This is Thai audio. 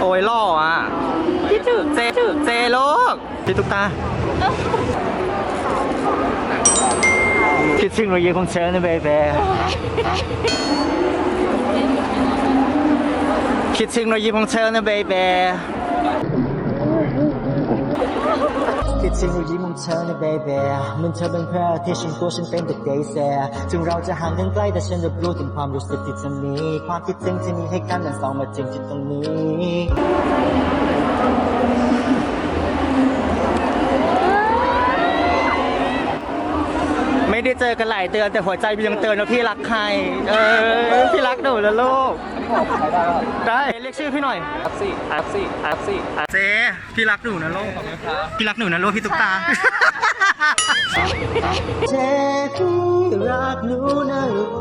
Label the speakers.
Speaker 1: โอ้ยล่ออะพี่ถึก
Speaker 2: เจถึกเซโลกพี่ตุ๊กตาคิดถึงเราเยอะของเชิญนะเบเบคิดถึงเรายิ้มของเธอนะเบเบ คิดถึงรอยยิ้มมองเธอนะเบเบเหมันเธอเป็นพระอที่ฉันตัวฉันเป็นแต่เดย์แซถึงเราจะห่างกันไกลแต่ฉันรับรู้ถึงความรู้สึกที่เธอมีความคิดถึงที่มีให้กันนั้นสองมาจริงที่ตรงนี้ ไม่ได้เจอกันหลายเดือนแต่หัวใจยังเตือนว่าพี่รักใคร เออพี่รักหนูแล้วลูกได้เรียกชื่อพี่หน่อย
Speaker 1: แอปซี่แอปซี่แอปซี่
Speaker 2: เจ๊พี่รักหนูนะลูกพี่รักหนูนะลูกพี่ตุ๊กตาเจ๊พี่รักหนูนะลูก